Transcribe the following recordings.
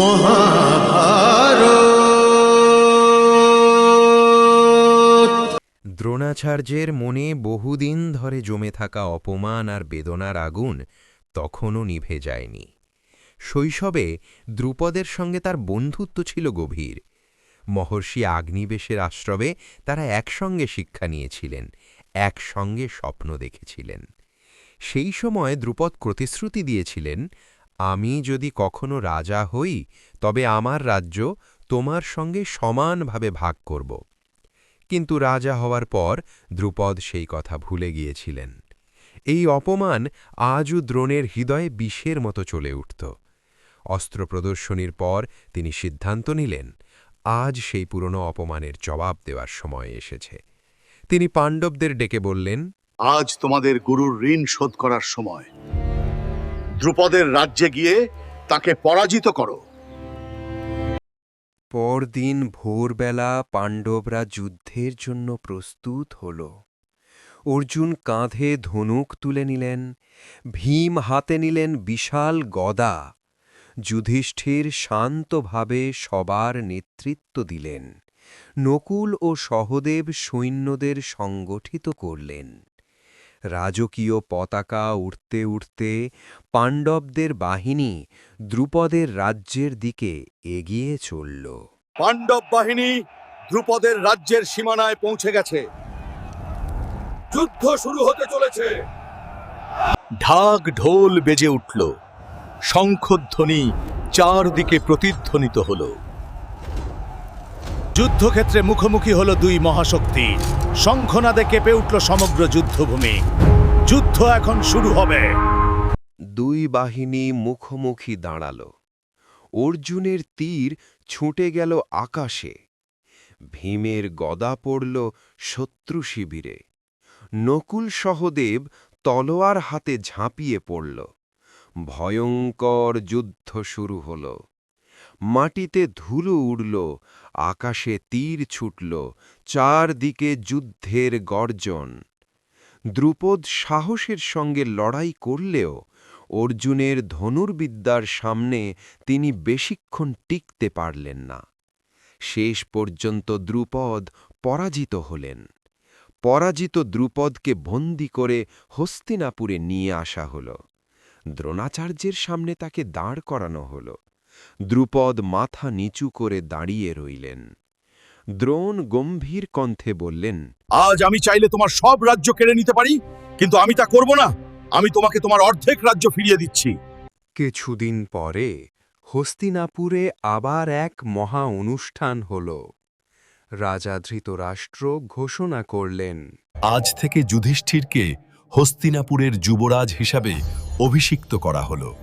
মহাভারত। দ্রোণাচার্যের মনে বহুদিন ধরে জমে থাকা অপমান আর বেদনার আগুন তখনও নিভে যায়নি। শৈশবে দ্রুপদের সঙ্গে তার বন্ধুত্ব ছিল গভীর। মহর্ষি আগ্নিবেশের আশ্রবে তারা একসঙ্গে শিক্ষা নিয়েছিলেন, একসঙ্গে স্বপ্ন দেখেছিলেন। সেই সময় দ্রুপদ প্রতিশ্রুতি দিয়েছিলেন আমি যদি কখনো রাজা হই, তবে আমার রাজ্য তোমার সঙ্গে সমানভাবে ভাগ করব। কিন্তু রাজা হওয়ার পর দ্রুপদ সেই কথা ভুলে গিয়েছিলেন। এই অপমান আজও দ্রোণের হৃদয়ে বিষের মতো চলে উঠত। অস্ত্র প্রদর্শনীর পর তিনি সিদ্ধান্ত নিলেন, আজ সেই পুরনো অপমানের জবাব দেওয়ার সময় এসেছে। তিনি পাণ্ডবদের ডেকে বললেন, আজ তোমাদের গুরুর ঋণ শোধ করার সময়। দ্রুপদের রাজ্যে গিয়ে তাকে পরাজিত করো। পরদিন ভোরবেলা পাণ্ডবরা যুদ্ধের জন্য প্রস্তুত হল। অর্জুন কাঁধে ধনুক তুলে নিলেন, ভীম হাতে নিলেন বিশাল গদা। যুধিষ্ঠির শান্তভাবে সবার নেতৃত্ব দিলেন। নকুল ও সহদেব সৈন্যদের সংগঠিত করলেন। রাজকীয় পতাকা উঠতে উঠতে পাণ্ডবদের বাহিনী দ্রুপদের রাজ্যের দিকে এগিয়ে চলল। পাণ্ডব বাহিনী দ্রুপদের রাজ্যের সীমানায় পৌঁছে গেছে। যুদ্ধ শুরু হতে চলেছে। ঢাক ঢোল বেজে উঠল। শঙ্খধ্বনি চারদিকে প্রতিধ্বনিত হল। যুদ্ধক্ষেত্রে মুখোমুখি হলো দুই মহাশক্তি। শঙ্খনাদে কেঁপে উঠল সমগ্র যুদ্ধভূমি। যুদ্ধ এখন শুরু হবে। দুই বাহিনী মুখোমুখি দাঁড়াল। অর্জুনের তীর ছুটে গেল আকাশে। ভীমের গদা পড়ল শত্রু শিবিরে। নকুল সহদেব তলোয়ার হাতে ঝাঁপিয়ে পড়ল। ভয়ঙ্কর যুদ্ধ শুরু হল। মাটিতে ধুলো উড়ল, আকাশে তীর ছুটল, চারদিকে যুদ্ধের গর্জন। দ্রুপদ সাহসের সঙ্গে লড়াই করলেও অর্জুনের ধনুর্বিদ্যার সামনে তিনি বেশিক্ষণ টিকতে পারলেন না। শেষ পর্যন্ত দ্রুপদ পরাজিত হলেন। পরাজিত দ্রুপদকে বন্দি করে হস্তিনাপুরে নিয়ে আসা হল। দ্রোণাচার্যের সামনে তাকে দাঁড় করানো হল। দ্রুপদ মাথা নিচু করে দাঁড়িয়ে রইলেন। দ্রোণ গম্ভীর কণ্ঠে বললেন আজ আমি চাইলে তোমার সব রাজ্য কেড়ে নিতে পারি কিন্তু আমি তা করব না। আমি তোমাকে তোমার অর্ধেক রাজ্য ফিরিয়ে দিচ্ছি। কিছুদিন পরে হস্তিনাপুরে আবার এক মহা অনুষ্ঠান হল। রাজা ধৃতরাষ্ট্র ঘোষণা করলেন আজ থেকে যুধিষ্ঠিরকে হস্তিনাপুরের যুবরাজ হিসাবে অভিষিক্ত করা হল।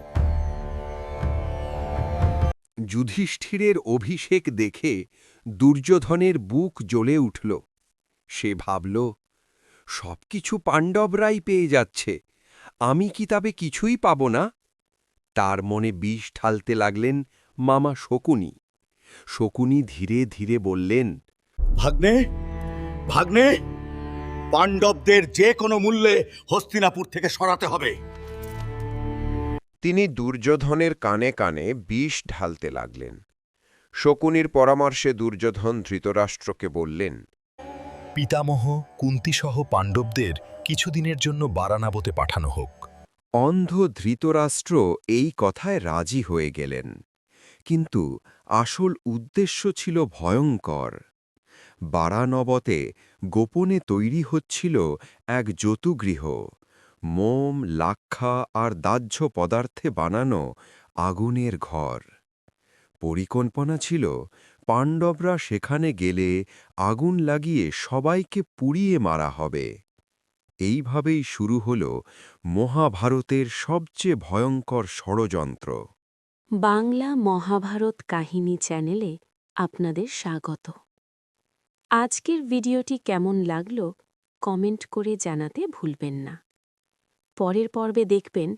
যুধিষ্ঠিরের অভিষেক দেখে দুর্যোধনের বুক জ্বলে উঠল। সে ভাবল, সবকিছু পাণ্ডবরাই পেয়ে যাচ্ছে, আমি কি তবে কিছুই পাব না? তার মনে বিষ ঢালতে লাগলেন মামা শকুনি। শকুনি ধীরে ধীরে বললেন, ভাগ্নে ভাগ্নে, পাণ্ডবদের যে কোনো মূল্যে হস্তিনাপুর থেকে সরাতে হবে। তিনি দুর্যোধনের কানে কানে বিষ ঢালতে লাগলেন। শকুনির পরামর্শে দুর্যোধন ধৃতরাষ্ট্রকে বললেন পিতামহ কুন্তিসহ পাণ্ডবদের কিছুদিনের জন্য বারানাবতে পাঠানো হোক। অন্ধ ধৃতরাষ্ট্র এই কথায় রাজি হয়ে গেলেন। কিন্তু আসল উদ্দেশ্য ছিল ভয়ঙ্কর। বারানবতে গোপনে তৈরি হচ্ছিল এক যতুগৃহ। মোম, লাক্ষা আর দাহ্য পদার্থে বানানো আগুনের ঘর। পরিকল্পনা ছিল, পাণ্ডবরা সেখানে গেলে আগুন লাগিয়ে সবাইকে পুড়িয়ে মারা হবে। এইভাবেই শুরু হল মহাভারতের সবচেয়ে ভয়ঙ্কর ষড়যন্ত্র। বাংলা মহাভারত কাহিনী চ্যানেলে আপনাদের স্বাগত। আজকের ভিডিওটি কেমন লাগল কমেন্ট করে জানাতে ভুলবেন না। পরের পর্বে দেখবেন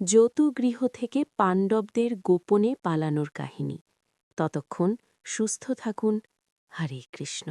যৌতুগৃহ থেকে পাণ্ডবদের গোপনে পালানোর কাহিনী। ততক্ষণ সুস্থ থাকুন। হরে কৃষ্ণ।